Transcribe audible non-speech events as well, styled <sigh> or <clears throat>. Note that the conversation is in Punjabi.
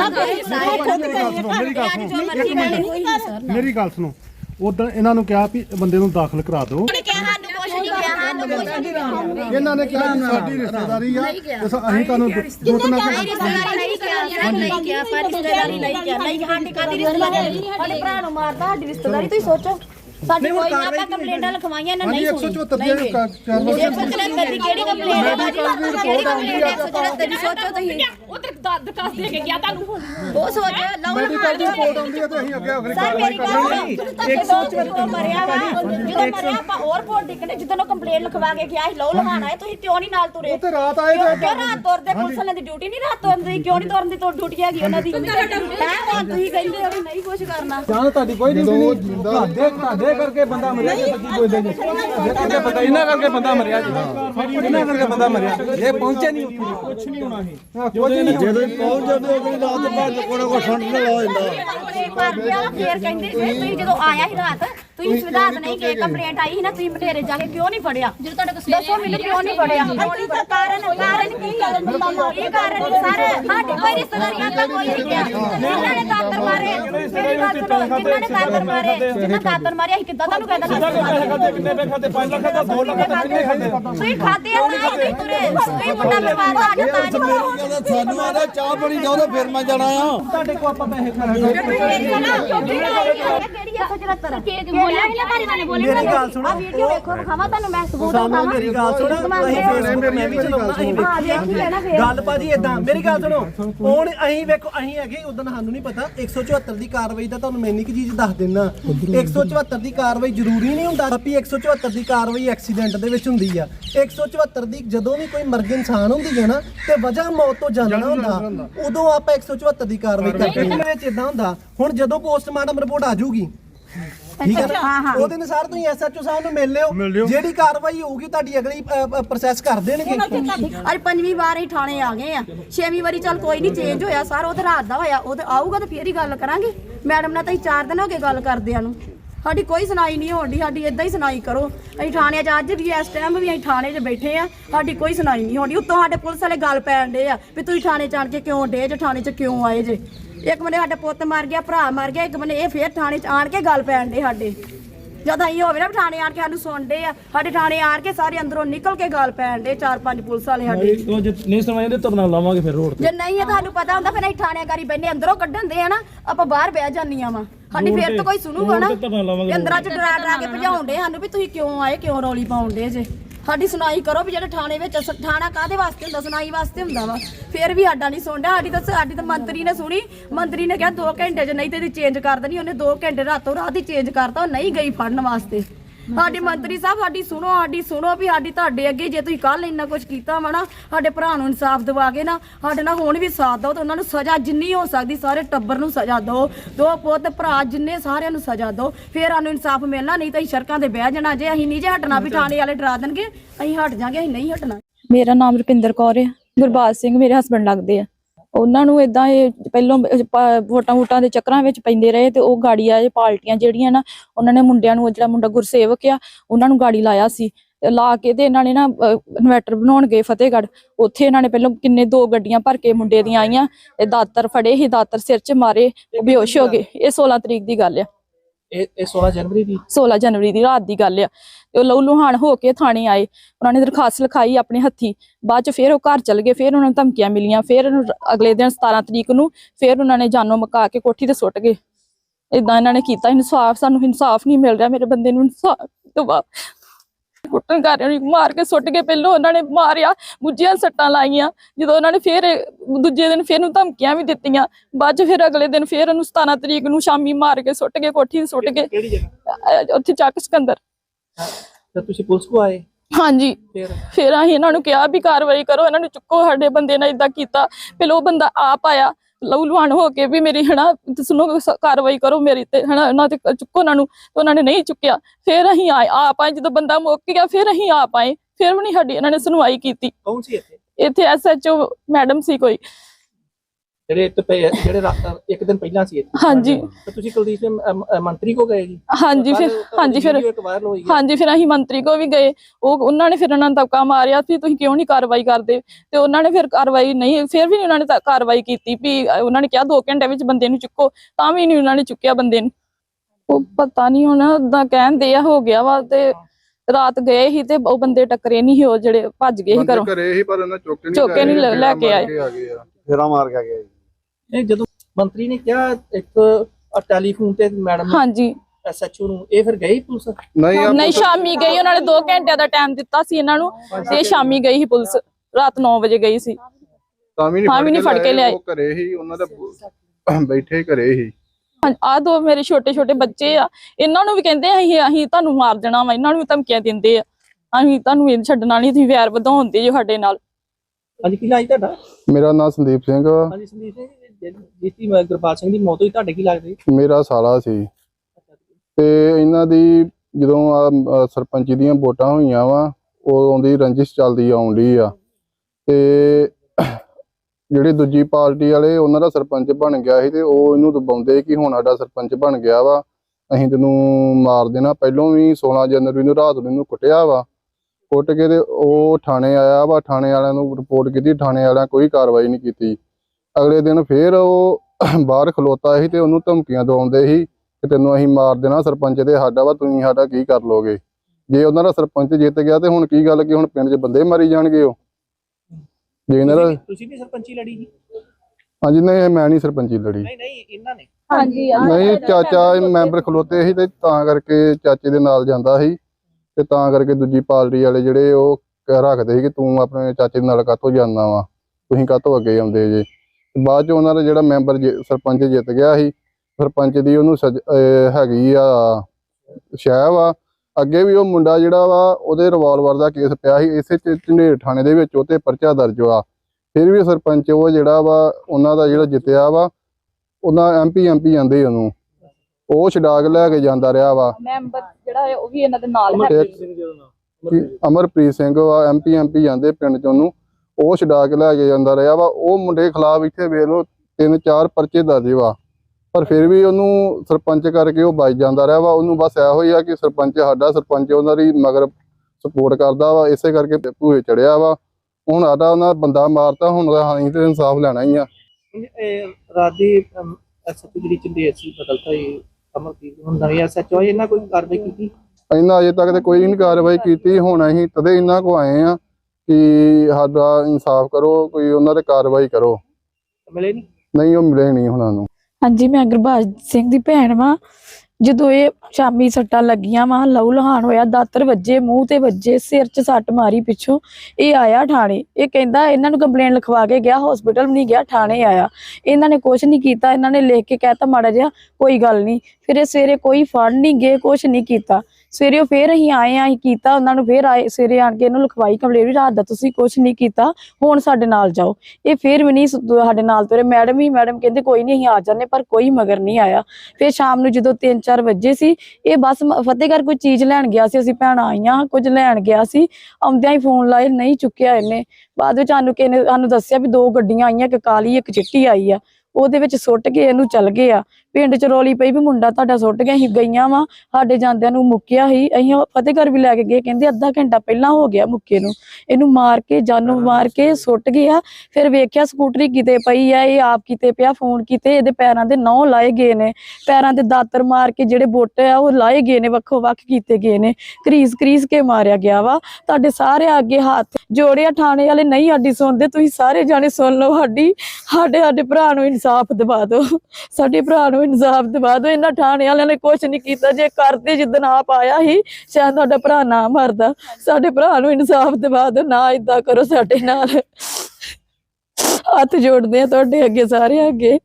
ਮੇਰੀ ਗੱਲ ਸੁਣੋ ਇੱਕ ਮਿੰਟ। ਮੇਰੀ ਗੱਲ ਸੁਣੋ। ਉਦੋਂ ਇਹਨਾਂ ਨੂੰ ਕਿਹਾ ਵੀ ਬੰਦੇ ਨੂੰ ਦਾਖਲ ਕਰਾ ਦਿਓ। ਇਹਨਾਂ ਨੇ ਕਿਹਾ ਕਿ ਸਾਡੀ ਰਿਸ਼ਤੇਦਾਰੀ ਆ ਤੇ ਅਸੀਂ ਤੁਹਾਨੂੰ ਦੋ ਤਿੰਨ ਸਾਡੇ ਭਰਾ ਨੂੰ ਮਾਰਦਾ ਸਾਡੀ ਰਿਸ਼ਤੇਦਾਰੀ ਤੁਸੀਂ ਸੋਚੋ। ਸਾਡੀ ਕੋਈ ਨਾ ਆਪਾਂ ਕੰਪਲੇਂਟਾਂ ਲਿਖਵਾਈਆਂ ਨਾ ਨਹੀਂ 174 ਦੀ ਕਾਰਵਾਈ ਦੇਖੋ। ਚਲੰਦਰ ਦੀ ਕਿਹੜੀ ਕੰਪਲੇਂਟ ਹੈ? ਬਾਜੀ ਕਿਹੜੀ ਕੰਪਲੇਂਟ ਹੈ 174 ਦੀ ਸੋਚੋ ਤੁਸੀਂ। ਉਧਰ ਦਰਖਾਸਤ ਦੇ ਕੇ ਗਿਆ ਤੁਹਾਨੂੰ ਉਹ ਸੋਚ ਲਓ ਮੈਡੀਕਲ ਦੀ ਰਿਪੋਰਟ ਆਉਂਦੀ ਹੈ ਤੇ ਅਸੀਂ ਅੱਗੇ ਅਗਲੀ ਸਰ ਕਾਰਵਾਈ ਮੇਰੀ ਗੱਲ ਕਰਾਂਗੇ। ਸੁਣੋ 174 ਮਰਿਆ ਵਾ ਜਦੋਂ ਮਰਿਆ ਆਪਾਂ ਹੋਰ ਰਿਪੋਰਟ ਟਿਕਣੇ ਜਦੋਂ ਕੰਪਲੇਂਟ ਲਿਖਵਾ ਕੇ ਗਿਆ ਸੀ ਲਓ ਲਵਾਣਾ ਹੈ ਤੁਸੀਂ ਕਿਉਂ ਨਹੀਂ ਨਾਲ ਤੁਰੇ? ਉਹ ਤੇ ਰਾਤ ਆਏ ਕਿਉਂ ਤੇ ਕਿਉਂ ਰਾਤ ਤੁਰਦੇ? ਪੁਲਿਸ ਵਾਲਿਆਂ ਦੀ ਡਿਊਟੀ ਨਹੀਂ ਰਾਤ ਤੁਰਨ ਦੀ ਕਿਉਂ ਨਹੀਂ ਤੁਰਨ ਦੀ ਤੋਂ ਡਿਊਟੀ ਹੈਗੀ ਉਹਨਾਂ ਦੀ? ਹੈ ਹੁਣ ਤੁਸੀਂ ਕਹਿੰਦੇ ਹੋ ਵੀ ਨਹੀਂ ਕੁਝ ਕਰਨਾ। ਜਾਨ ਤੁਹਾਡੀ ਕੋਈ ਡਿਊਟੀ ਨਹੀਂ। ਤੁਹਾਡੇ ਤੁਹਾਡੇ ਕਰਕੇ ਬੰਦਾ ਮਰਿਆ ਜੀ ਸੱਚੀ ਬੋਲਦੇ ਜੀ ਤੁਹਾਡੇ ਕਰਕੇ ਬੰਦਾ ਇਹਨਾਂ ਕਰਕੇ ਬੰਦਾ ਮਰਿਆ ਜੀ। ਇਹਨਾਂ ਕਰਕੇ ਬੰਦਾ ਮਰਿਆ। ਇਹ ਪਹੁੰਚੇ ਨਹੀਂ ਉੱਥੇ। ਕੁਝ ਨਹੀਂ ਹੋਣਾ ਸੀ ਕੁਝ ਨਹੀਂ ਜਦੋਂ ਪਹੁੰਚ ਜਾਂਦੇ ਉਦੋਂ ਰਾਤ ਬਾਅਦ ਕੋਣਾ ਕੋ ਸੰਡ ਨਾਲ ਹੋ ਜਾਂਦਾ ਪਰ ਗਿਆ ਫੇਰ ਕਹਿੰਦੇ ਸੀ ਤੁਸੀਂ ਜਦੋਂ ਆਇਆ ਸੀ ਰਾਤ ਤੁਸੀਂ ਵਿਧਾਇਕ ਨਹੀਂ ਗਏ ਕੰਪਲੇਂਟ ਆਈ ਸੀ ਨਾ ਤੁਸੀਂ ਬਟੇਰੇ ਜਾ ਕੇ ਕਿਉਂ ਨਹੀਂ ਫੜਿਆ? ਜਦੋਂ ਤੁਹਾਡੇ ਕੋਲ ਦੱਸੋ ਮੈਨੂੰ ਕਿਉਂ ਨਹੀਂ ਫੜਿਆ। ਕਾਰਨ ਕਾਰਨ ਕੀ ਕਾਰਨ ਕੀ ਕਾਰਨ ਸਰ ਸਾਡੀ ਕੋਈ ਰਿਸ਼ਤੇਦਾਰੀ ਆਪਾਂ ਕੋਈ ਨਹੀਂ ਗਿਆ। ਜਿਨ੍ਹਾਂ ਨੇ ਦਾਤਰ ਮਾਰੇ। ਮੇਰੀ ਗੱਲ ਸੁਣੋ ਜਿਨ੍ਹਾਂ ਨੇ ਦਾਤਰ ਮਾਰੇ? ਜਿਨ੍ਹਾਂ ਦਾਤਰ ਮਾਰੇ ਅਸੀਂ ਕਿੱਦਾਂ ਤੁਹਾਨੂੰ ਕਹਿੰਦਾ ਖਾਤੇ ਕਿੰਨੇ ਪੇ ਖਾਤੇ 5 ਲੱਖ ਦਾ 2 ਲੱਖ ਦਾ ਕਿੰਨੇ ਖਾਤੇ ਤੁਸੀਂ ਖਾਦੇ ਆ ਨਾ ਤੁਸੀਂ ਤੁਰੇ ਤੁਸੀਂ ਮੁੰਡਾ ਬਰਬਾਦ ਆ ਗਿਆ ਤਾਂ ਨਹੀਂ। ਸਾਨੂੰ ਆਦਾ ਚਾਹ ਪਾਣੀ ਦਿਓ ਤੇ ਫਿਰ ਮੈਂ ਜਾਣਾ ਆ। ਤੁਹਾਡੇ ਕੋ ਆਪਾਂ ਪੈਸੇ ਖਰਚ ਮੇਰੀ ਗੱਲ ਸੁਣੋ। ਆ ਵੀਡੀਓ ਵੇਖੋ ਵਿਖਾਵਾਂ ਤੁਹਾਨੂੰ ਮੈਂ ਸਬੂਤ ਦਿਖਾਵਾਂ। ਮੇਰੀ ਗੱਲ ਸੁਣ। ਅਸੀਂ ਫੇਰ ਮੈਂ ਵੀ ਚਲਾਉਣਾ ਅਸੀਂ ਵੀ ਹਾਂ ਦੇਖੀ ਹੈ ਨਾ ਫੇਰ ਗੱਲ ਭਾਜੀ ਇਦਾਂ ਮੇਰੀ ਗੱਲ ਸੁਣੋ। ਹੁਣ ਅਸੀਂ ਵੇਖੋ ਅਸੀਂ ਹੈਗੇ ਉਦੋਂ ਸਾਨੂੰ ਨਹੀਂ ਪਤਾ 174 ਦੀ ਕਾਰਵਾਈ ਦਾ ਤੁਹਾਨੂੰ ਮੈਂ ਇੰਨੀ ਕੁ ਚੀਜ਼ ਦੱਸ ਦਿੰਨਾ। 174 ਦੀ ਕਾਰਵਾਈ ਜ਼ਰੂਰੀ ਨਹੀਂ ਹੁੰਦਾ ਵੀ 174 ਦੀ ਕਾਰਵਾਈ ਐਕਸੀਡੈਂਟ ਦੇ ਵਿੱਚ ਹੁੰਦੀ ਆ। 174 ਦੀ ਜਦੋਂ ਵੀ ਕੋਈ ਮਰਗ ਇਨਸਾਨ ਹੁੰਦੀ ਹੈ ਨਾ ਤੇ ਵਜ੍ਹਾ ਮੌਤ ਤੋਂ ਜਾਣਨਾ ਹੁੰਦਾ। ਉਦੋਂ ਆਪਾਂ 174 ਦੀ ਕਾਰਵਾਈ ਕਰਦੇ ਹਾਂ ਵਿੱਚ ਇਦਾਂ ਹੁੰਦਾ। ਹੁਣ ਜਦੋਂ ਪੋਸਟਮਾਰਟਮ ਰਿਪੋਰਟ ਆ ਜਾਊਗੀ ਠੀਕ ਹੈ ਨਾ? ਉਹਦੇ ਅਨੁਸਾਰ ਤੁਸੀਂ ਐਸਐਚਓ ਸਾਹਿਬ ਨੂੰ ਮਿਲ ਲਿਓ। ਜਿਹੜੀ ਕਾਰਵਾਈ ਹੋਊਗੀ ਤੁਹਾਡੀ ਅਗਲੀ ਪ੍ਰੋਸੈਸ ਕਰ ਦੇਣਗੇ। ਅੱਜ ਪੰਜਵੀਂ ਵਾਰ ਹੀ ਥਾਣੇ ਆ ਗਏ ਆ। ਛੇਵੀਂ ਵਾਰੀ ਚੱਲ ਕੋਈ ਨਹੀਂ ਚੇਂਜ ਹੋਇਆ ਸਰ ਉਹ ਤੇ ਰਾਤ ਦਾ ਹੋਇਆ। ਉਹ ਤੇ ਆਊਗਾ ਤੇ ਫੇਰ ਹੀ ਗੱਲ ਕਰਾਂਗੇ। ਮੈਡਮ ਨਾਲ ਤਾਂ ਅਸੀਂ 4 ਦਿਨ ਹੋ ਗਏ ਗੱਲ ਕਰਦਿਆਂ ਨੂੰ। ਸਾਡੀ ਕੋਈ ਸੁਣਾਈ ਨਹੀਂ ਹੋਣੀ ਸਾਡੀ ਇਦਾਂ ਹੀ ਸੁਣਾਈ ਕਰੋ। ਅਸੀਂ ਥਾਣੇ 'ਚ ਅੱਜ ਵੀ ਇਸ ਟਾਈਮ ਵੀ ਅਸੀਂ ਥਾਣੇ 'ਚ ਬੈਠੇ ਆ ਸਾਡੀ ਕੋਈ ਸੁਣਾਈ ਨਹੀਂ ਹੋਣੀ ਉੱਤੋਂ ਸਾਡੇ ਪੁਲਿਸ ਵਾਲੇ ਗੱਲ ਪੈਣ ਡੇ ਆ ਵੀ ਤੁਸੀਂ ਥਾਣੇ 'ਚ ਆਣ ਕੇ ਕਿਉਂ ਡੇ ਜੇ ਥਾਣੇ 'ਚ ਕਿਉਂ ਆਏ ਜੇ? ਇੱਕ ਬੰਨੇ ਸਾਡਾ ਪੁੱਤ ਮਰ ਗਿਆ ਭਰਾ ਮਰ ਗਿਆ ਇੱਕ ਬੰਨੇ ਇਹ ਫੇਰ ਥਾਣੇ 'ਚ ਆਣ ਕੇ ਗੱਲ ਪੈਣ ਡੇ ਸਾਡੇ। ਜਦ ਅਸੀਂ ਹੋਵੇ ਨਾ ਵੀ ਥਾਣੇ ਆਣ ਕੇ ਸਾਨੂੰ ਸੁਣਦੇ ਆ ਸਾਡੇ ਥਾਣੇ ਆਣ ਕੇ ਸਾਰੇ ਅੰਦਰੋਂ ਨਿਕਲ ਕੇ ਗੱਲ ਪੈਣ ਦੇ ਚਾਰ ਪੰਜ ਪੁਲਿਸ ਵਾਲੇ ਸਾਡੇ। ਉਹ ਜੇ ਨਹੀਂ ਸਮਝਦੇ ਧਰਨਾ ਲਾਵਾਂਗੇ ਫਿਰ ਰੋਡ ਜੇ ਨਹੀਂ ਹੈ ਤੁਹਾਨੂੰ ਪਤਾ ਹੁੰਦਾ ਫਿਰ ਅਸੀਂ ਥਾਣੇਕਾਰੀ ਬੈਨੇ ਅੰਦਰੋਂ ਕੱਢਣ ਦੇ ਆ ਨਾ ਆਪਾਂ ਬਾਹਰ ਬਹਿ ਜਾਂਦੀਆਂ ਵਾ। ਸਾਡੀ ਫਿਰ ਤਾਂ ਕੋਈ ਸੁਣੂਗਾ ਨਾ ਅੰਦਰਾਂ ਚ ਡਰਾ ਡਰਾ ਕੇ ਭਜਾਉਂਦੇ ਸਾਨੂੰ ਵੀ ਤੁਸੀਂ ਕਿਉਂ ਆਏ ਕਿਉਂ ਰੌਲੀ ਪਾਉਂਦੇ ਜੇ। ਸਾਡੀ ਸੁਣਾਈ ਕਰੋ ਵੀ ਜਿਹੜੇ ਥਾਣੇ ਵਿੱਚ ਸ- ਥਾਣਾ ਕਾਦੇ ਵਾਸਤੇ ਹੁੰਦਾ, ਸੁਣਾਈ ਵਾਸਤੇ ਹੁੰਦਾ ਵਾ। ਫਿਰ ਵੀ ਸਾਡਾ ਨਹੀਂ ਸੁਣਦਾ। ਸਾਡੀ ਤਾਂ ਸਾਡੀ ਤਾਂ ਮੰਤਰੀ ਨੇ ਸੁਣੀ। ਮੰਤਰੀ ਨੇ ਕਿਹਾ 2 ਘੰਟੇ ਚ ਨਹੀਂ ਤੇ ਇਹਦੀ ਚੇਂਜ ਕਰ ਦੇਣੀ, ਉਹਨੇ 2 ਘੰਟੇ ਰਾਤੋਂ ਰਾਤ ਹੀ ਚੇਂਜ ਕਰਤਾ, ਉਹ ਨਹੀਂ ਗਈ ਫੜਨ ਵਾਸਤੇ। ਸਾਡੀ ਮੰਤਰੀ ਸਾਹਿਬ, ਸਾਡੀ ਸੁਣੋ ਸਾਡੀ ਸੁਣੋ ਵੀ ਸਾਡੀ ਤੁਹਾਡੇ ਅੱਗੇ ਜੇ ਤੁਸੀਂ ਕੱਲ ਇੰਨਾ ਕੁਝ ਕੀਤਾ ਵਾ ਨਾ, ਸਾਡੇ ਭਰਾ ਨੂੰ ਇਨਸਾਫ ਦਿਵਾ ਕੇ ਨਾ, ਸਾਡੇ ਨਾਲ ਹੁਣ ਵੀ ਸਾਥ ਦਿਓ ਤੇ ਉਹਨਾਂ ਨੂੰ ਸਜ਼ਾ ਜਿੰਨੀ ਹੋ ਸਕਦੀ ਸਾਰੇ ਟੱਬਰ ਨੂੰ ਸਜ਼ਾ ਦਿਓ। ਦੋ ਪੁੱਤ ਭਰਾ ਜਿੰਨੇ ਸਾਰਿਆਂ ਨੂੰ ਸਜ਼ਾ ਦਿਓ। ਫੇਰ ਸਾਨੂੰ ਇਨਸਾਫ ਮਿਲਣਾ, ਨਹੀਂ ਤਾਂ ਅਸੀਂ ਸੜਕਾਂ ਤੇ ਬਹਿ ਜਾਣਾ, ਜੇ ਅਸੀਂ ਨਹੀਂ ਜੇ ਹਟਣਾ ਵੀ ਥਾਣੇ ਵਾਲੇ ਡਰਾ ਦੇਣਗੇ, ਅਸੀਂ ਹਟ ਜਾਾਂਗੇ, ਅਸੀਂ ਨਹੀਂ ਹਟਣਾ। ਮੇਰਾ ਨਾਮ ਰੁਪਿੰਦਰ ਕੌਰ ਹੈ, ਗੁਰਬਾਜ ਸਿੰਘ ਮੇਰੇ ਹਸਬੰਡ ਲੱਗਦੇ ਆ। ਉਹਨਾਂ ਨੂੰ ਇਦਾਂ ਇਹ ਪਹਿਲੋਂ ਵੋਟਾਂ ਵੋਟਾਂ ਦੇ ਚੱਕਰਾਂ ਵਿੱਚ ਪੈਂਦੇ ਰਹੇ ਤੇ ਉਹ ਗਾੜੀਆਂ ਇਹ ਪਾਰਟੀਆਂ ਜਿਹੜੀਆਂ ਨਾ, ਉਹਨਾਂ ਨੇ ਮੁੰਡਿਆਂ ਨੂੰ, ਜਿਹੜਾ ਮੁੰਡਾ ਗੁਰਸੇਵਕ ਆ, ਉਹਨਾਂ ਨੂੰ ਗਾੜੀ ਲਾਇਆ ਸੀ। ਤੇ ਲਾ ਕੇ ਤੇ ਇਹਨਾਂ ਨੇ ਨਾ ਇਨਵੈਟਰ ਬਣਾਉਣ ਗਏ ਫਤਿਹਗੜ੍ਹ। ਉੱਥੇ ਇਹਨਾਂ ਨੇ ਪਹਿਲਾਂ ਕਿੰਨੇ ਦੋ ਗੱਡੀਆਂ ਭਰ ਕੇ ਮੁੰਡੇ ਦੀਆਂ ਆਈਆਂ ਤੇ ਦਾਤਰ ਫੜੇ ਸੀ ਦਾਤਰ ਸਿਰ 'ਚ ਮਾਰੇ, ਉਹ ਬੇਹੋਸ਼ ਹੋ ਗਏ। ਇਹ 16 ਤਰੀਕ ਦੀ ਗੱਲ ਆ। ਇਹ ਇਹ 16 ਜਨਵਰੀ ਦੀ? 16 ਜਨਵਰੀ ਦੀ ਰਾਤ ਦੀ ਗੱਲ ਆ। ਤੇ ਉਹ ਲਹੂ ਲੁਹਾਨ ਹੋ ਕੇ ਥਾਣੇ ਆਏ। ਉਹਨਾਂ ਨੇ ਦਰਖਾਸਤ ਲਿਖਾਈ ਆਪਣੇ ਹੱਥੀ। ਬਾਅਦ ਚ ਫਿਰ ਉਹ ਘਰ ਚਲ ਗਏ। ਫਿਰ ਉਹਨਾਂ ਨੂੰ ਧਮਕੀਆਂ ਮਿਲੀਆਂ। ਫਿਰ ਉਹਨੂੰ ਅਗਲੇ ਦਿਨ 17 ਤਰੀਕ ਨੂੰ ਫਿਰ ਉਹਨਾਂ ਨੇ ਜਾਨੋਂ ਮਕਾ ਕੇ ਕੋਠੀ ਤੇ ਸੁੱਟ ਗਏ। ਇਦਾਂ ਇਹਨਾਂ ਨੇ ਕੀਤਾ। ਇਨਸਾਫ, ਸਾਨੂੰ ਇਨਸਾਫ ਨਹੀਂ ਮਿਲ ਰਿਹਾ। ਮੇਰੇ ਬੰਦੇ ਨੂੰ ਇਨਸਾਫ ਦਵਾ ਕੁੱਟਣ ਕਰ ਰਹੇ ਮਾਰ ਕੇ ਸੁੱਟ ਕੇ ਪਹਿਲੋਂ ਉਹਨਾਂ ਨੇ ਮਾਰਿਆ ਗੁੱਜੀਆਂ ਸੱਟਾਂ ਲਾਈਆਂ। ਜਦੋਂ ਉਹਨਾਂ ਨੇ ਫਿਰ ਦੂਜੇ ਦਿਨ ਫਿਰ ਨੂੰ ਧਮਕੀਆਂ ਵੀ ਦਿੱਤੀਆਂ। ਬਾਅਦ ਚ ਫਿਰ ਅਗਲੇ ਦਿਨ ਫਿਰ ਉਹਨੂੰ 17 ਤਰੀਕ ਨੂੰ ਸ਼ਾਮੀ ਮਾਰ ਕੇ ਸੁੱਟ ਕੇ ਕੋਠੀ ਸੁੱਟ ਕੇ ਉੱਥੇ ਚੱਕ ਸਿਕੰਦਰ। ਤੇ ਤੁਸੀਂ ਪੁਲਿਸ ਕੋ ਆਏ? ਹਾਂਜੀ। ਫਿਰ? ਫਿਰ ਅਸੀਂ ਇਹਨਾਂ ਨੂੰ ਕਿਹਾ ਵੀ ਕਾਰਵਾਈ ਕਰੋ ਇਹਨਾਂ ਨੂੰ ਚੁੱਕੋ ਸਾਡੇ ਬੰਦੇ ਨੇ ਇਦਾਂ ਕੀਤਾ। ਫਿਰ ਉਹ ਬੰਦਾ ਆਪ ਆਇਆ। ਲਹੂ ਲੁਹਾਨ ਹੋ ਕੇ ਵੀ ਮੇਰੀ ਹਨਾ ਸੁਣੋ ਕਾਰਵਾਈ ਕਰੋ ਮੇਰੀ ਤੇ ਹਨਾ ਉਹਨਾਂ ਤੇ ਚੁੱਕੋ ਉਹਨਾਂ ਨੂੰ ਤੇ ਉਹਨਾਂ ਨੇ ਨਹੀਂ ਚੁੱਕਿਆ। ਫਿਰ ਅਸੀਂ ਆਏ ਆਪ ਆਏ ਜਦੋਂ ਬੰਦਾ ਮੁੱਕ ਗਿਆ ਫਿਰ ਅਸੀਂ ਆਪ ਆਏ ਫਿਰ ਵੀ ਨਹੀਂ ਸਾਡੀ ਇਹਨਾਂ ਨੇ ਸੁਣਵਾਈ ਕੀਤੀ। ਕੌਣ ਸੀ ਇੱਥੇ? ਇੱਥੇ ਐਸਐਚਓ ਮੈਡਮ ਸੀ ਕੋਈ। ਜਿਹੜੇ ਇੱਥੇ ਪਏ- ਜਿਹੜੇ ਇੱਕ ਦਿਨ ਪਹਿਲਾਂ ਸੀ ਇੱਥੇ ਹਾਂਜੀ। ਤੇ ਤੁਸੀਂ ਕੁਲਦੀਪ ਸਿੰਘ ਅਮ, ਮੰਤਰੀ ਕੋ ਗਏ ਜੀ? ਹਾਂਜੀ ਫਿਰ ਕੱਲ੍ਹ ਹਾਂਜੀ ਫਿਰ ਵੀਡੀਓ ਇੱਕ ਵਾਇਰਲ ਹੋਈ ਹੈ ਹਾਂਜੀ ਫਿਰ ਅਸੀਂ ਮੰਤਰੀ ਕੋ ਵੀ ਗਏ। ਉਹ ਉਹਨਾਂ ਨੇ ਫਿਰ ਉਹਨਾਂ ਨੂੰ ਧੱਕਾ ਮਾਰਿਆ ਵੀ ਤੁਸੀਂ ਕਿਉਂ ਨਹੀਂ ਕਾਰਵਾਈ ਕਰਦੇ? ਤੇ ਉਹਨਾਂ ਨੇ ਫਿਰ ਕਾਰਵਾਈ ਨਹੀਂ ਫਿਰ ਵੀ ਨਹੀਂ ਉਹਨਾਂ ਨੇ ਤਾਂ ਕਾਰਵਾਈ ਕੀਤੀ ਵੀ ਉਹਨਾਂ ਨੇ ਕਿਹਾ 2 ਘੰਟੇ ਵਿੱਚ ਬੰਦੇ ਨੂੰ ਚੁੱਕੋ ਤਾਂ ਵੀ ਨਹੀਂ ਉਹਨਾਂ ਨੇ ਚੁੱਕਿਆ ਬੰਦੇ ਨੂੰ। ਉਹ ਪਤਾ ਨਹੀਂ ਹੁਣ ਉਦਾਂ ਕਹਿੰਦੇ ਆ ਹੋ ਗਿਆ ਵਾ ਤੇ ਰਾਤ ਗਏ ਸੀ ਤੇ ਉਹ ਬੰਦੇ ਟੱਕਰੇ ਨਹੀਂ ਸੀ ਉਹ ਜਿਹੜੇ ਭੱਜ ਗਏ ਸੀ ਘਰੋਂ। ਘਰੇ ਹੀ ਪਰ ਉਹਨਾਂ ਚੁੱਕ ਨਹੀਂ ਚੁੱਕ ਕੇ ਨਹੀਂ ਲੈ- ਲੈ ਕੇ ਆਏ। ਫੇਰਾ ਮਾਰ ਕੇ ਆ ਗਏ ਨਹੀਂ ਜਦੋਂ ਮੰਤਰੀ ਨੇ ਕਿਹਾ ਇੱਕ ਟੈਲੀਫੋਨ ਤੇ ਮੈਡਮ ਹਾਂਜੀ। ਐਸਐਚਓ ਨੂੰ ਇਹ ਫਿਰ ਗਈ ਪੁਲਿਸ? ਨਹੀਂ ਆ ਨਹੀਂ ਸ਼ਾਮੀ ਗਈ ਉਹਨਾਂ ਨੇ 2 ਘੰਟਿਆਂ ਦਾ ਟਾਈਮ ਦਿੱਤਾ ਸੀ ਇਹਨਾਂ ਨੂੰ ਤੇ ਸ਼ਾਮੀ ਗਈ ਸੀ ਪੁਲਿਸ ਰਾਤ 9 ਵਜੇ ਗਈ ਸੀ। ਤਾਂ ਵੀ ਨਹੀਂ ਫੜ ਕੇ ਲਿਆਏ। ਉਹ ਘਰੇ ਹੀ ਉਹਨਾਂ ਦੇ ਬੈਠੇ ਘਰੇ ਹੀ। ਆ ਦੋ ਮੇਰੇ ਛੋਟੇ ਛੋਟੇ ਬੱਚੇ ਆ ਇਹਨਾਂ ਨੂੰ ਵੀ ਕਹਿੰਦੇ ਅਸੀਂ ਅਸੀਂ ਤੁਹਾਨੂੰ ਮਾਰ ਦੇਣਾ ਵਾ ਇਹਨਾਂ ਨੂੰ ਵੀ ਧਮਕੀਆਂ ਦਿੰਦੇ ਆ। ਅਸੀਂ ਤੁਹਾਨੂੰ ਇਹ ਛੱਡਣਾ ਨਹੀਂ ਤੁਸੀਂ ਵੈਰ ਵਧਾਉਂਦੇ ਜੋ ਸਾਡੇ ਨਾਲ। ਹਾਂਜੀ ਕੀ ਨਾਂ ਜੀ ਤੁਹਾਡਾ? ਮੇਰਾ ਨਾਮ ਸੰਦੀਪ ਸਿੰਘ ਆ, ਹਾਂਜੀ ਸੰਦੀਪ ਸਿੰਘ। ਜੀ, ਜਿਸ ਦੀ ਮ- ਗੁਰਪਾਲ ਸਿੰਘ ਦੀ ਮੌਤ ਹੋਈ ਤੁਹਾਡੇ ਕੀ ਲੱਗਦੀ ਮੇਰਾ ਸਾਲਾ ਸੀ। ਤੇ ਇਹਨਾਂ ਦੀ ਜਦੋਂ ਆ ਸਰਪੰਚੀ ਦੀਆਂ ਵੋਟਾਂ ਹੋਈਆਂ ਵਾ ਉਹ ਆਉਂਦੀ ਰੰਜਿਸ਼ ਚੱਲਦੀ ਆਉਂਦੀ ਆ। ਤੇ ਜਿਹੜੀ ਦੂਜੀ ਪਾਰਟੀ ਵਾਲੇ ਉਹਨਾਂ ਦਾ ਸਰਪੰਚ ਬਣ ਗਿਆ ਸੀ ਤੇ ਉਹ ਇਹਨੂੰ ਦਬਾਉਂਦੇ ਕਿ ਹੁਣ ਸਾਡਾ ਸਰਪੰਚ ਬਣ ਗਿਆ ਵਾ। ਅਸੀਂ ਤੈਨੂੰ ਮਾਰ ਦੇਣਾ। ਪਹਿਲੋਂ ਵੀ 16 ਜਨਵਰੀ ਨੂੰ ਰਾਤ ਨੂੰ ਇਹਨੂੰ ਕੁੱਟਿਆ ਵਾ। ਕੁੱਟ ਕੇ ਤੇ ਉਹ ਥਾਣੇ ਆਇਆ ਵਾ। ਥਾਣੇ ਵਾਲਿਆਂ ਨੂੰ ਰਿਪੋਰਟ ਕੀਤੀ। ਥਾਣੇ ਵਾਲਿਆਂ ਕੋਈ ਕਾਰਵਾਈ ਨਹੀਂ ਕੀਤੀ। ਅਗਲੇ ਦਿਨ ਫੇਰ ਉਹ <clears throat> ਬਾਹਰ ਖਲੋਤਾ ਸੀ ਤੇ ਉਹਨੂੰ ਧਮਕੀਆਂ ਦਵਾਉਂਦੇ ਸੀ ਕਿ ਤੈਨੂੰ ਅਸੀਂ ਮਾਰ ਦੇਣਾ ਸਰਪੰਚ ਤੇ ਸਾਡਾ ਵਾ ਤੁਸੀਂ ਸਾਡਾ ਕੀ ਕਰ ਲੋਗੇ ਜੇ ਉਹਨਾਂ ਦਾ ਸਰਪੰਚ ਜਿੱਤ ਗਿਆ ਤੇ ਹੁਣ ਕੀ ਗੱਲ ਕਿ ਹੁਣ ਪਿੰਡ 'ਚ ਬੰਦੇ ਮਾਰੀ ਜਾਣਗੇ ਉਹ? ਜੇ ਇਹਨਾਂ ਦਾ ਤੁਸੀਂ- ਵੀ ਸਰਪੰਚੀ ਲੜੀ ਜੀ ਹਾਂਜੀ ਨਹੀਂ ਮੈਂ ਨਹੀਂ ਸਰਪੰਚੀ ਲੜੀ। ਨਹੀਂ ਨਹੀਂ ਇਹਨਾਂ ਨੇ। ਹਾਂਜੀ ਨਹੀਂ ਚਾਚਾ ਇਹ ਮੈਂਬਰ ਖਲੋਤੇ ਸੀ ਤੇ ਤਾਂ ਕਰਕੇ ਚਾਚੇ ਦੇ ਨਾਲ ਜਾਂਦਾ ਸੀ ਤੇ ਤਾਂ ਕਰਕੇ ਦੂਜੀ ਪਾਰਟੀ ਵਾਲੇ ਜਿਹੜੇ ਉਹ ਕਹਿ ਰੱਖਦੇ ਸੀ ਕਿ ਤੂੰ ਆਪਣੇ ਚਾਚੇ ਦੇ ਨਾਲ ਕਾਹਤੋਂ ਜਾਂਦਾ ਵਾ? ਤੁਸੀਂ ਕਾਹਤੋਂ ਅੱਗੇ ਆਉਂਦੇ ਜੇ? ਬਾਅਦ ਚ ਉਹਨਾਂ ਦਾ ਜਿਹੜਾ ਮੈਂਬਰ ਸਰਪੰਚ ਜਿੱਤ ਗਿਆ ਸੀ ਸਰਪੰਚ ਦੀ ਉਹਨੂੰ ਹੈਗੀ ਆ ਸ਼ਹਿ ਵਾ ਅੱਗੇ ਵੀ ਉਹ ਮੁੰਡਾ ਜਿਹੜਾ ਵਾ ਉਹਦੇ ਰਿਵਾਲਵਰ ਦਾ ਕੇਸ ਪਿਆ ਸੀ ਇਸੇ ਚ ਝੰਡੇਰ ਥਾਣੇ ਦੇ ਵਿੱਚ ਉਹ ਤੇ ਪਰਚਾ ਦਰਜ ਵਾ ਫਿਰ ਵੀ ਸਰਪੰਚ ਉਹ ਜਿਹੜਾ ਵਾ ਉਹਨਾਂ ਦਾ ਜਿਹੜਾ ਜਿੱਤਿਆ ਵਾ ਉਹਨਾਂ ਐਮਪੀ ਐਮਪੀ ਜਾਂਦੇ ਉਹਨੂੰ। ਉਹ ਛਡਾਕ ਲੈ ਕੇ ਜਾਂਦਾ ਰਿਹਾ ਵਾ। ਮੈਂਬਰ ਜਿਹੜਾ ਹੈ ਉਹ ਵੀ ਇਹਨਾਂ ਦੇ ਨਾਲ ਹੈ ਅਮਰਪ੍ਰੀਤ ਸਿੰਘ ਵਾ ਐਮਪੀ ਐਮਪੀ ਜਾਂਦੇ ਪਿੰਡ ਚ ਉਹਨੂੰ। ਉਹ ਛਡਾ ਕੇ ਲੈ ਕੇ ਜਾਂਦਾ ਰਿਹਾ ਵਾ ਉਹ ਮੁੰਡੇ ਖਿਲਾਫ ਇੱਥੇ ਵੇਖ ਲਓ ਤਿੰਨ ਚਾਰ ਪਰਚੇ ਦਰਜ ਵਾ। ਪਰ ਫਿਰ ਵੀ ਉਹਨੂੰ ਸਰਪੰਚ ਕਰਕੇ ਉਹ ਬਚ ਜਾਂਦਾ ਰਿਹਾ ਵਾ। ਉਹਨੂੰ ਬਸ ਇਹੋ ਹੀ ਆ ਕਿ ਸਰਪੰਚ ਸਾਡਾ ਸਰਪੰਚ ਉਹਨਾਂ ਦੀ ਮਗਰ ਸਪੋਰਟ ਕਰਦਾ ਵਾ ਇਸੇ ਕਰਕੇ ਭੂਏ ਚੜਿਆ ਵਾ। ਹੁਣ ਸਾਡਾ ਉਹਨਾਂ ਬੰਦਾ ਮਾਰਤਾ ਹੁਣ ਅਸੀਂ ਤੇ ਇਨਸਾਫ ਲੈਣਾ ਹੀ ਆ। ਇਹ ਰਾਤ ਦੀ ਐਸਐਚਓ ਜਿਹੜੀ ਚੰਦੇਰ ਸੀ ਬਦਲਤਾ ਇਹ ਅਮਰਦੀਪ ਹੁਣ ਨਵੀਂ ਐਸਐਚਓ ਇਹਨਾਂ ਕੋਈ ਕਾਰਵਾਈ ਕੀਤੀ? ਇਹਨਾਂ ਅਜੇ ਤੱਕ ਤੇ ਕੋਈ ਨਹੀਂ ਕਾਰਵਾਈ ਕੀਤੀ ਹੁਣ ਅਸੀਂ ਤਦੇ ਇਹਨਾਂ ਕੋ ਆਏ ਆ। ਕਿ ਸਾਡਾ ਇਨਸਾਫ ਕਰੋ ਕੋਈ ਉਹਨਾਂ ਤੇ ਕਾਰਵਾਈ ਕਰੋ। ਮਿਲੇ ਨਹੀਂ ਨਹੀਂ ਉਹ ਮਿਲੇ ਨਹੀਂ ਉਹਨਾਂ ਨੂੰ। ਹਾਂਜੀ ਮੈਂ ਗੁਰਬਾਜ ਸਿੰਘ ਦੀ ਭੈਣ ਵਾਂ। ਜਦੋਂ ਇਹ ਸ਼ਾਮੀ ਸੱਟਾਂ ਲੱਗੀਆਂ ਵਾਂ ਲਹੂ ਲਹਾਨ ਹੋਇਆ ਦਾਤਰ ਵੱਜੇ ਮੂੰਹ ਤੇ ਵੱਜੇ ਸਿਰ 'ਚ ਸੱਟ ਮਾਰੀ ਪਿੱਛੋਂ ਇਹ ਆਇਆ ਥਾਣੇ। ਇਹ ਕਹਿੰਦਾ ਇਹਨਾਂ ਨੂੰ ਕੰਪਲੇਂਟ ਲਿਖਵਾ ਕੇ ਗਿਆ ਹਸਪੀਟਲ ਨਹੀਂ ਗਿਆ ਥਾਣੇ ਆਇਆ। ਇਹਨਾਂ ਨੇ ਕੁਝ ਨਹੀਂ ਕੀਤਾ ਇਹਨਾਂ ਨੇ ਲਿਖ ਕੇ ਕਹਿਤਾ ਮਾੜਾ ਜਿਹਾ ਕੋਈ ਗੱਲ ਨਹੀਂ। ਫਿਰ ਇਹ ਸਵੇਰੇ ਕੋਈ ਫੜ ਨਹੀਂ ਗਏ ਕੁਝ ਨਹੀਂ ਕੀਤਾ। ਸਵੇਰੇ ਉਹ ਫੇਰ ਅਸੀਂ ਆਏ ਆ, ਅਸੀਂ ਕੀਤਾ, ਉਹਨਾਂ ਨੂੰ ਫੇਰ ਆਏ, ਸਵੇਰੇ ਆਣ ਕੇ ਇਹਨੂੰ ਲਿਖਵਾਈ ਕੰਪਲੇਂਟ ਵੀ ਰਾਤ ਦਾ ਤੁਸੀਂ ਕੁਝ ਨਹੀਂ ਕੀਤਾ, ਹੁਣ ਸਾਡੇ ਨਾਲ ਜਾਓ। ਇਹ ਫੇਰ ਵੀ ਨਹੀਂ ਸਾਡੇ ਨਾਲ ਤੁਰੇ। ਮੈਡਮ ਹੀ, ਮੈਡਮ ਕਹਿੰਦੇ ਕੋਈ ਨਹੀਂ, ਅਸੀਂ ਆ ਜਾਂਦੇ, ਪਰ ਕੋਈ ਮਗਰ ਨਹੀਂ ਆਇਆ। ਫੇਰ ਸ਼ਾਮ ਨੂੰ ਜਦੋਂ 3-4 ਵਜੇ ਸੀ, ਇਹ ਬਸ ਮ- ਫਤਿਹਗੜ੍ਹ ਕੋਈ ਚੀਜ਼ ਲੈਣ ਗਿਆ ਸੀ, ਅਸੀਂ ਭੈਣਾਂ ਆਈਆਂ, ਕੁਝ ਲੈਣ ਗਿਆ ਸੀ। ਆਉਂਦਿਆਂ ਹੀ ਫੋਨ ਲਾਏ, ਨਹੀਂ ਚੁੱਕਿਆ ਇਹਨੇ। ਬਾਅਦ ਵਿੱਚ ਸਾਨੂੰ ਕਿਸੇ ਸਾਨੂੰ ਦੱਸਿਆ ਵੀ ਦੋ ਗੱਡੀਆਂ ਆਈਆਂ, ਇੱਕ ਕਾਲੀ, ਇੱਕ ਚਿੱਟੀ ਆਈ ਆ। ਉਹਦੇ ਵਿੱਚ ਸੁੱਟ ਕੇ ਇਹਨੂੰ ਚੱਲ ਗਏ ਆ। ਪਿੰਡ ਚ ਰੋਲੀ ਪਈ ਵੀ ਮੁੰਡਾ ਤੁਹਾਡਾ ਸੁੱਟ ਗਿਆ ਅਸੀਂ ਗਈਆਂ ਵਾ ਸਾਡੇ ਜਾਂਦਿਆਂ ਨੂੰ ਮੁੱਕਿਆ ਸੀ ਅਸੀਂ ਫਤਿਹਗੜ੍ਹ ਵੀ ਲੈ ਕੇ ਗਏ ਕਹਿੰਦੇ ਅੱਧਾ ਘੰਟਾ ਪਹਿਲਾਂ ਹੋ ਗਿਆ ਮੁੱਕੇ ਨੂੰ। ਇਹਨੂੰ ਮਾਰ ਕੇ ਜਾਨੋਂ ਮਾਰ ਕੇ ਸੁੱਟ ਗਿਆ ਫਿਰ ਵੇਖਿਆ ਸਕੂਟਰੀ ਕਿਤੇ ਪਈ ਆ ਇਹ ਆਪ ਕਿਤੇ ਪਿਆ ਫੋਨ ਕਿਤੇ ਇਹਦੇ ਪੈਰਾਂ ਦੇ ਨੌ ਲਾਏ ਗਏ ਨੇ। ਪੈਰਾਂ ਦੇ ਦਾਤਰ ਮਾਰ ਕੇ ਜਿਹੜੇ ਬੋਟੇ ਆ ਉਹ ਲਾਏ ਗਏ ਨੇ ਵੱਖੋ ਵੱਖ ਕੀਤੇ ਗਏ ਨੇ। ਕਰੀਸ ਕਰੀਸ ਕੇ ਮਾਰਿਆ ਗਿਆ ਵਾ। ਤੁਹਾਡੇ ਸਾਰੇ ਅੱਗੇ ਹੱਥ ਜੋੜਿਆ ਥਾਣੇ ਵਾਲੇ ਨਹੀਂ ਸਾਡੀ ਸੁਣਦੇ, ਤੁਸੀਂ ਸਾਰੇ ਜਾਣੇ ਸੁਣ ਲਓ ਸਾਡੀ, ਸਾਡੇ ਸਾਡੇ ਭਰਾ ਨੂੰ ਇਨਸਾਫ ਦਿਵਾ ਦਿਓ। ਸਾਡੇ ਭਰਾ ਨੂੰ ਇਨਸਾਫ ਦਿਵਾ ਦਿਓ, ਇਹਨਾਂ ਥਾਣੇ ਵਾਲਿਆਂ ਨੇ ਕੁਝ ਨਹੀਂ ਕੀਤਾ, ਜੇ ਕਰਦੇ ਜਿੱਦਣ ਆਪ ਆਇਆ ਸੀ, ਸ਼ਾਇਦ ਤੁਹਾਡਾ ਭਰਾ ਨਾ ਮਰਦਾ। ਸਾਡੇ ਭਰਾ ਨੂੰ ਇਨਸਾਫ ਦਿਵਾ ਦਿਓ, ਨਾ ਇਦਾਂ ਕਰੋ ਸਾਡੇ ਨਾਲ। ਹੱਥ ਜੋੜਦੇ ਆ ਤੁਹਾਡੇ ਅੱਗੇ, ਸਾਰਿਆਂ ਅੱਗੇ।